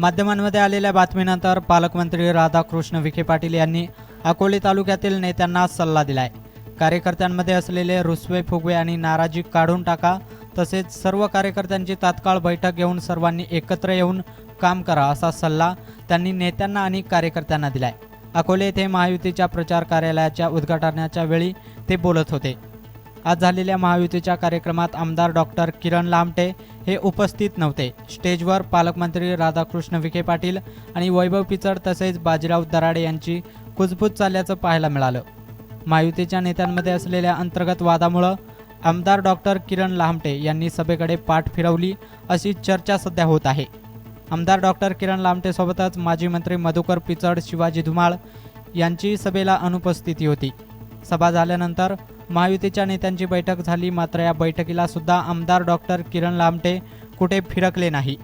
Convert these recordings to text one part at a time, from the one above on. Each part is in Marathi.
माध्यमांमध्ये आलेल्या बातमीनंतर पालकमंत्री राधाकृष्ण विखे पाटील यांनी अकोले तालुक्यातील नेत्यांना सल्ला दिलाय. कार्यकर्त्यांमध्ये असलेले रुसवे फुगवे आणि नाराजी काढून टाका तसेच सर्व कार्यकर्त्यांची तात्काळ बैठक घेऊन सर्वांनी एकत्र येऊन काम करा असा सल्ला त्यांनी नेत्यांना आणि कार्यकर्त्यांना दिलाय. अकोले येथे महायुतीच्या प्रचार कार्यालयाच्या उद्घाटनाच्या वेळी ते बोलत होते. आज झालेल्या महायुतीच्या कार्यक्रमात आमदार डॉक्टर किरण लामटे हे उपस्थित नव्हते. स्टेजवर पालकमंत्री राधाकृष्ण विखे पाटील आणि वैभव पिचड तसेच बाजीराव दराडे यांची कुजबूज चालल्याचं पाहायला मिळालं. महायुतीच्या नेत्यांमध्ये असलेल्या अंतर्गत वादामुळं आमदार डॉक्टर किरण लामटे यांनी सभेकडे पाठ फिरवली अशी चर्चा सध्या होत आहे. आमदार डॉक्टर किरण लामटेसोबतच माजी मंत्री मधुकर पिचड शिवाजी धुमाळ यांची सभेला अनुपस्थिती होती. सभा झाल्यानंतर महायुतीच्या नेत्यांची बैठक झाली मात्र या बैठकीला सुद्धा आमदार डॉक्टर किरण लामटे कुठे फिरकले नाही.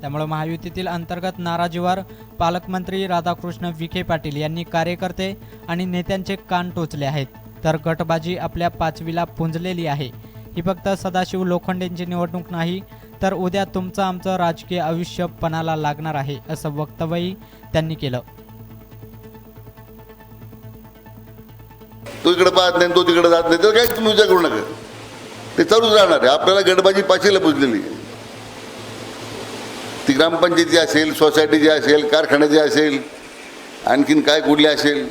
त्यामुळे महायुतीतील अंतर्गत नाराजीवर पालकमंत्री राधाकृष्ण विखे पाटील यांनी कार्यकर्ते आणि नेत्यांचे कान टोचले आहेत. तर गटबाजी आपल्या पाचवीला पुंजलेली आहे. ही फक्त सदाशिव लोखंडेंची निवडणूक नाही तर उद्या तुमचं आमचं राजकीय आयुष्य पणाला लागणार आहे असं वक्तव्यही त्यांनी केलं. तो इकडे पाहत नाही तो तिकडे जात नाही तर काहीच तुम्ही विचार करू नका. ते चालूच राहणार आहे. आपल्याला गडबाजी पाचीला पुजलेली ती ग्रामपंचायती असेल सोसायटीची असेल कारखान्याची असेल आणखीन काय कुठली असेल.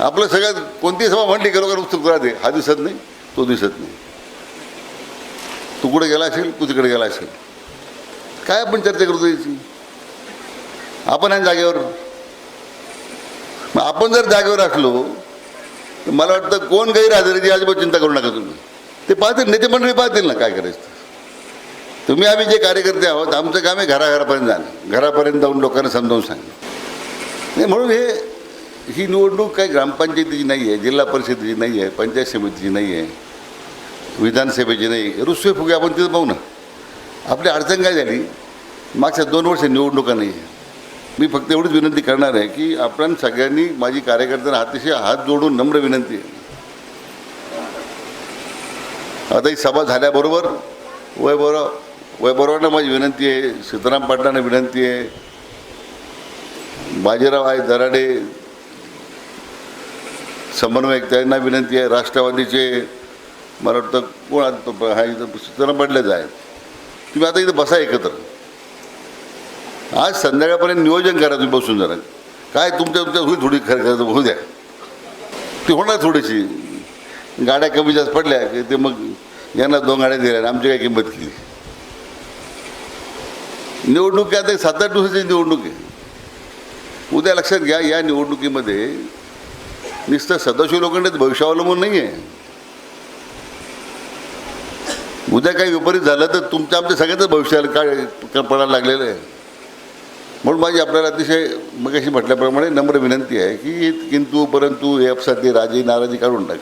आपलं सगळ्यात कोणती सभा म्हणली की लोकांना उत्सुक राहते? हा दिसत नाही तो दिसत नाही. तू कुठे गेला असेल तू तिकडे गेला असेल. काय आपण चर्चा करतो याची आपण आहे जागेवर. मग आपण जर जागेवर असलो तर मला वाटतं कोण गैरहजेरीची अजिबात चिंता करू नका तुम्ही. ते पाहतील नेते मंडळी पाहतील ना काय करायचं. तुम्ही आम्ही जे कार्यकर्ते आहोत आमचं काम आहे घराघरापर्यंत जाणं. घरापर्यंत जाऊन लोकांना समजावून सांगणं. नाही म्हणून हे ही निवडणूक काही ग्रामपंचायतीची नाही आहे जिल्हा परिषदेची नाही आहे पंचायत समितीची नाही आहे विधानसभेची नाही रुसवे फुगे आपण तिथं पाहू ना. आपली अडचण काय झाली? मागच्या दोन वर्ष निवडणुका नाही आहे मी फक्त एवढीच विनंती करणार आहे की आपण सगळ्यांनी माझी कार्यकर्त्यांना अतिशय हात जोडून नम्र विनंती आहे. आता ही सभा झाल्याबरोबर वयबरोबर वैभवांना माझी विनंती आहे सीताराम पाटलांना विनंती आहे बाजीराव आहे दराडे समन्वयक त्यांना विनंती आहे राष्ट्रवादीचे मला वाटतं कोण आता सीताराम पाटलेच आहेत. तुम्ही आता इथं बसा एकत्र. आज संध्याकाळपर्यंत नियोजन करा तुम्ही बसून जरा. काय तुमच्या तुमच्या होईल थोडी खरं खरं होऊ द्या. ती होणार थोडीशी. गाड्या कमी जास्त पडल्या की ते मग यांना दोन गाड्या दिल्या आमची काय किंमत केली. निवडणूक काय आता सात आठ दिवसाची निवडणूक आहे. उद्या लक्षात घ्या या निवडणुकीमध्ये नुसतं सदाशिव लोखंडेच भविष्य अवलंबून नाही आहे उद्या काही विपरीत झालं तर तुमच्या आमच्या सगळ्यांचं भविष्याला काय पडायला लागलेलं आहे. म्हणून माझी आपल्याला अतिशय मग अशी म्हटल्याप्रमाणे नम्र विनंती आहे की किंतु परंतु हे अपसाती राजी नाराजी काढून टाक.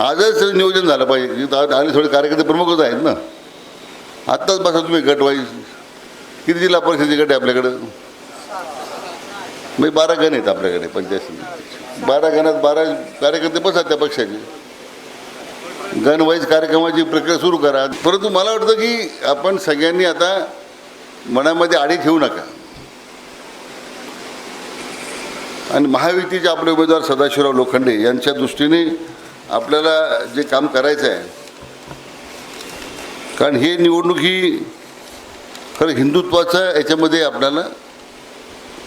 आजच नियोजन झालं पाहिजे. आणि थोडे कार्यकर्ते प्रमुखच आहेत ना. आत्ताच बसा तुम्ही गट वाईज. किती जिल्हा परिषदेचे गट आहे आपल्याकडं? म्हणजे बारा गण आहेत आपल्याकडे पंचायत बारा गणात बारा कार्यकर्ते बसतात त्या पक्षाचे. गणवाईज कार्यक्रमाची प्रक्रिया सुरू करा. परंतु मला वाटतं की आपण सगळ्यांनी आता मनामध्ये आडी ठेवू नका. आणि महायुतीचे आपले उमेदवार सदाशिवराव लोखंडे यांच्या दृष्टीने आपल्याला जे काम करायचं आहे कारण हे निवडणूक ही खरं हिंदुत्वाचा याच्यामध्ये आपल्याला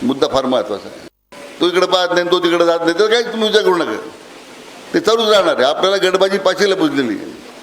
मुद्दा फार महत्त्वाचा आहे. तो इकडे पाहत नाही तो तिकडे जात नाही तर काही तुम्ही विचार करू नका. ते चालूच राहणार आहे. आपल्याला गडबाजी पाचीला पुजलेली आहे.